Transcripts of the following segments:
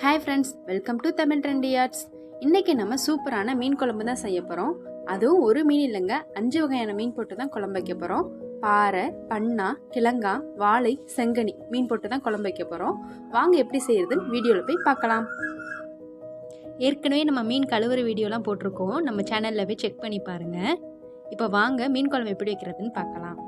Hi friends welcome to Tamil trendy arts இன்றைக்கி நம்ம சூப்பரான மீன் குழம்பு தான் செய்ய போகிறோம் அதுவும் ஒரு மீன் இல்லைங்க அஞ்சு வகையான மீன் போட்டு தான் குழம்பு வைக்க போகிறோம் பாறை பண்ணா கிழங்கா வாழை செங்கனி மீன் போட்டு தான் குழம்பு வைக்க போகிறோம் வாங்க எப்படி செய்யறதுன்னு வீடியோவில் போய் பார்க்கலாம். ஏற்கனவே நம்ம மீன் கழுவுற வீடியோலாம் போட்டிருக்கோம். நம்ம சேனலில் போய் செக் பண்ணி பாருங்கள் இப்போ வாங்க மீன் குழம்பு எப்படி வைக்கிறதுன்னு பார்க்கலாம்.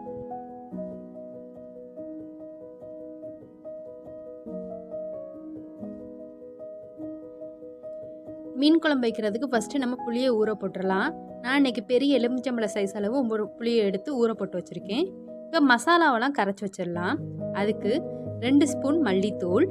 மீன் குழம்பு வைக்கிறதுக்கு ஃபஸ்ட்டு நம்ம புளியை ஊற போட்டுடலாம் நான் இன்றைக்கி பெரிய எலுமிச்சம்பழ சைஸ் அளவு ஒரு புளியை எடுத்து ஊற போட்டு வச்சுருக்கேன். இப்போ மசாலாவெல்லாம் கரைச்சி வச்சிடலாம். அதுக்கு ரெண்டு ஸ்பூன் மல்லித்தூள்.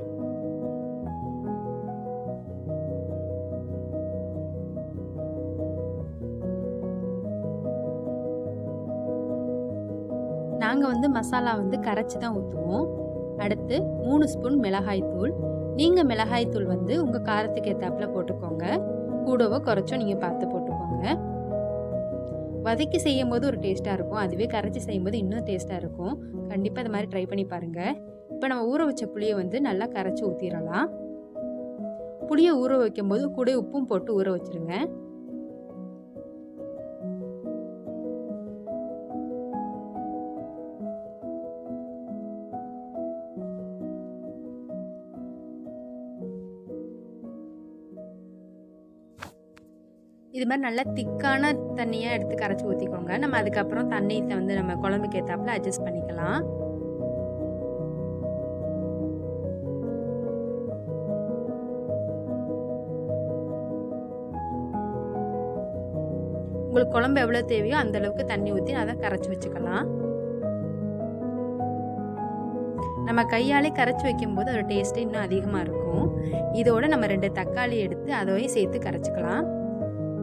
நாங்கள் வந்து மசாலா வந்து கரைச்சி தான் ஊற்றுவோம் அடுத்து மூணு ஸ்பூன் மிளகாய் தூள் நீங்கள் மிளகாய்த்தூள் வந்து உங்கள் காரத்துக்கு ஏற்றாப்புல போட்டுக்கோங்க. கூடவோ குறைச்சோ நீங்கள் பார்த்து போட்டுக்கோங்க. வதக்கி செய்யும் போது ஒரு டேஸ்ட்டாக இருக்கும். அதுவே கரைச்சி செய்யும் போது இன்னும் டேஸ்ட்டாக இருக்கும். கண்டிப்பாக இது மாதிரி ட்ரை பண்ணி பாருங்கள் இப்போ நம்ம ஊற வச்ச புளியை வந்து நல்லா கரைச்சி ஊற்றிடலாம் புளியை ஊற வைக்கும்போது கூட உப்பும் போட்டு ஊற வச்சுருங்க. இது மாதிரி நல்லா திக்கான தண்ணியாக எடுத்து கரைச்சி ஊற்றிக்கோங்க நம்ம அதுக்கப்புறம் தண்ணி வந்து நம்ம குழம்புக்கு ஏற்றாப்புல அட்ஜஸ்ட் பண்ணிக்கலாம். உங்களுக்கு குழம்பு எவ்வளோ தேவையோ அந்த அளவுக்கு தண்ணி ஊற்றி அதை கரைச்சி வச்சுக்கலாம். நம்ம கையாலே கரைச்சி வைக்கும்போது அதோட டேஸ்ட்டு இன்னும் அதிகமாக இருக்கும். இதோட நம்ம ரெண்டு தக்காளி எடுத்து அதையும் சேர்த்து கரைச்சிக்கலாம்.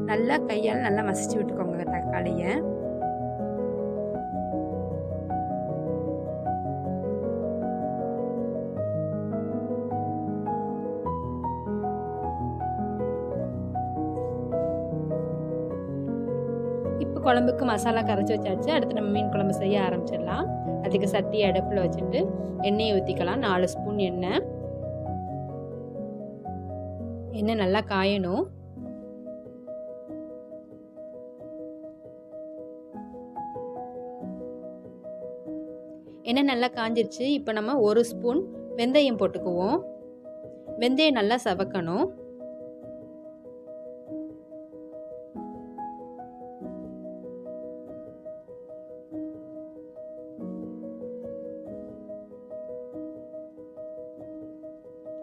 நல்லா கையால் நல்லா மசிச்சு விட்டுக்கோங்க தக்காளியை. இப்போ குழம்புக்கு மசாலா கரைச்சி வச்சாச்சு. அடுத்து நம்ம மீன் குழம்பு செய்ய ஆரம்பிச்சிடலாம். அதுக்கு சட்டி அடுப்பில் வச்சுட்டு எண்ணெயை ஊற்றிக்கலாம் நாலு ஸ்பூன் எண்ணெய். எண்ணெய் நல்லா காயணும். எண்ணெய் நல்லா காஞ்சிருச்சு. இப்போ நம்ம ஒரு ஸ்பூன் வெந்தயம் போட்டுக்குவோம். வெந்தயம் நல்லா சவக்கணும்.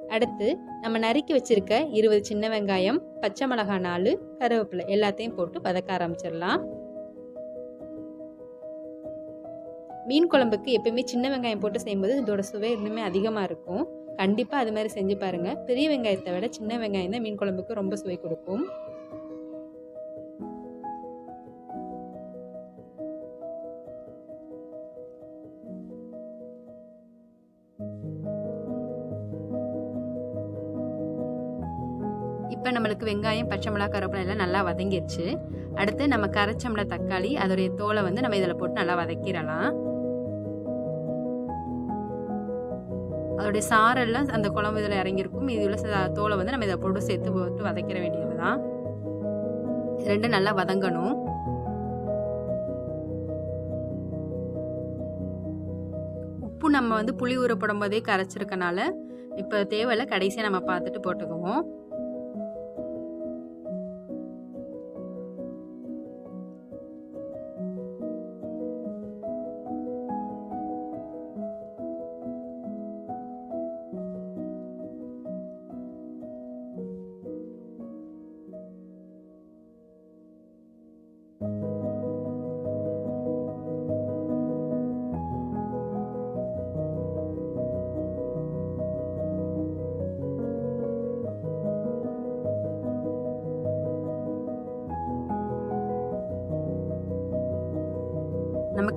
அடுத்து நம்ம நறுக்கி வச்சிருக்க இருபது சின்ன வெங்காயம் பச்சை மிளகாய் நாலு கருவேப்பிலை எல்லாத்தையும் போட்டு வதக்க ஆரம்பிச்சிடலாம். மீன் குழம்புக்கு எப்பயுமே சின்ன வெங்காயம் போட்டு செய்யும்போது இதோட சுவை இன்னுமே அதிகமாக இருக்கும். கண்டிப்பாக அது மாதிரி செஞ்சு பாருங்கள் பெரிய வெங்காயத்தை விட சின்ன வெங்காயம் தான் மீன் குழம்புக்கு ரொம்ப சுவை கொடுக்கும். இப்போ நம்மளுக்கு வெங்காயம் பச்சை மிளகா கருவேப்பிலை எல்லாம் நல்லா வதங்கிடுச்சு அடுத்து நம்ம கரைச்சம்ல தக்காளி அதோடைய தோலை வந்து நம்ம இதில் போட்டு நல்லா வதக்கிடலாம். அதோடைய சாரெல்லாம் அந்த குழம்பு இதில் இறங்கியிருக்கும். இது உள்ள தோலை வந்து நம்ம இதை போட்டு சேர்த்து போட்டு வதக்கிற வேண்டியது தான் ரெண்டும் நல்லா வதங்கணும். உப்பு நம்ம வந்து புளி ஊற போடும்போதே கரைச்சிருக்கனால இப்போ தேவையில்ல கடைசியாக நம்ம பார்த்துட்டு போட்டுக்குவோம். நமக்கு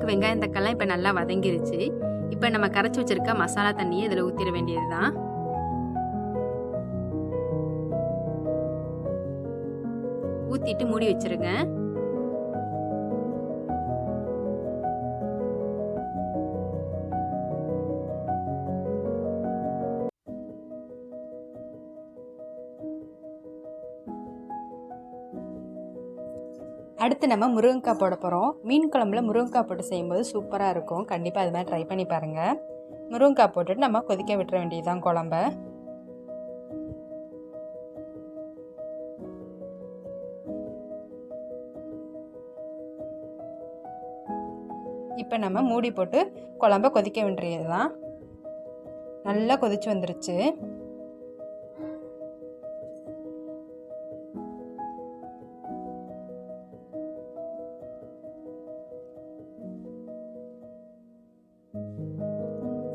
வெங்காயம் தக்காளிலாம் இப்போ நல்லா வதங்கிருச்சு. இப்போ நம்ம கரைச்சி வச்சிருக்க மசாலா தண்ணியை இதில் ஊற்றிட வேண்டியது தான் ஊற்றிட்டு மூடி வச்சிருங்க. அடுத்து நம்ம முருங்கைக்காய் போட போகிறோம் மீன் குழம்புல முருங்கைக்காய் போட்டு செய்யும்போது சூப்பராக இருக்கும். கண்டிப்பாக அது மாதிரி ட்ரை பண்ணி பாருங்கள் முருங்கைக்காய் போட்டுட்டு நம்ம கொதிக்க விட்டுற வேண்டியதுதான் குழம்ப. இப்போ நம்ம மூடி போட்டு குழம்ப கொதிக்க வேண்டியது தான் நல்லா கொதிச்சு வந்துருச்சு.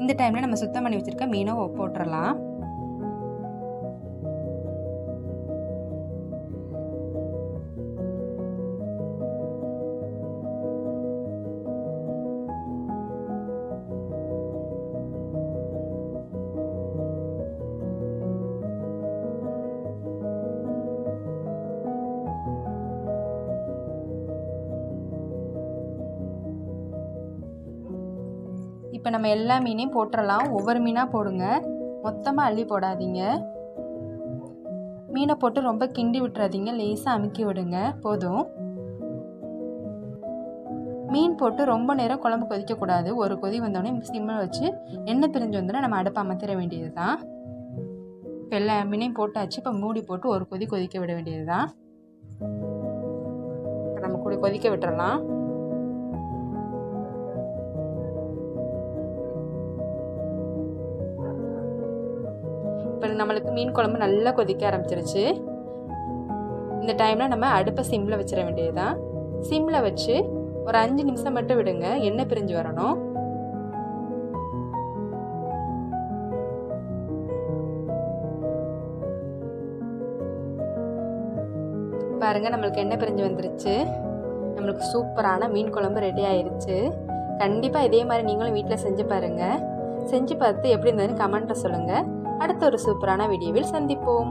இந்த டைமில் நம்ம சுத்தம் பண்ணி வச்சுருக்க மீனை போட்டுடலாம் இப்போ நம்ம எல்லா மீனையும் போட்டுடலாம் ஒவ்வொரு மீனாக போடுங்க. மொத்தமாக அள்ளி போடாதீங்க. மீனை போட்டு ரொம்ப கிண்டி விட்டுறாதீங்க. லேசாக அமுக்கி விடுங்க. போதும். மீன் போட்டு ரொம்ப நேரம் குழம்பு கொதிக்கக்கூடாது ஒரு கொதி வந்தோடனே சிம்மில் வச்சு எண்ணெய் பிரிஞ்சு வந்தோடனே நம்ம அடுப்பை அமர்த்திட வேண்டியது தான் இப்போ எல்லா மீனையும் போட்டாச்சு. இப்போ மூடி போட்டு ஒரு கொதி கொதிக்க விட வேண்டியது தான் இப்போ நம்ம கூட கொதிக்க விட்டுறலாம். நம்மளுக்கு மீன் குழம்பு நல்லா கொதிக்க ஆரம்பிச்சிருச்சு. இந்த டைமில் நம்ம அடுப்பை சிம்மில் வச்சிட வேண்டியதுதான். சிம்மில் வச்சு ஒரு அஞ்சு நிமிஷம் மட்டும் விடுங்க எண்ணெய் பிரிஞ்சு வரணும். பாருங்க நம்மளுக்கு எண்ணெய் பிரிஞ்சு வந்துருச்சு. நம்மளுக்கு சூப்பரான மீன் குழம்பு ரெடி ஆயிருச்சு. கண்டிப்பாக இதே மாதிரி நீங்களும் வீட்டில் செஞ்சு பாருங்கள் செஞ்சு பார்த்து எப்படி இருந்ததுன்னு கமெண்ட்டை சொல்லுங்கள் அடுத்த ஒரு சூப்பரான வீடியோவில் சந்திப்போம்.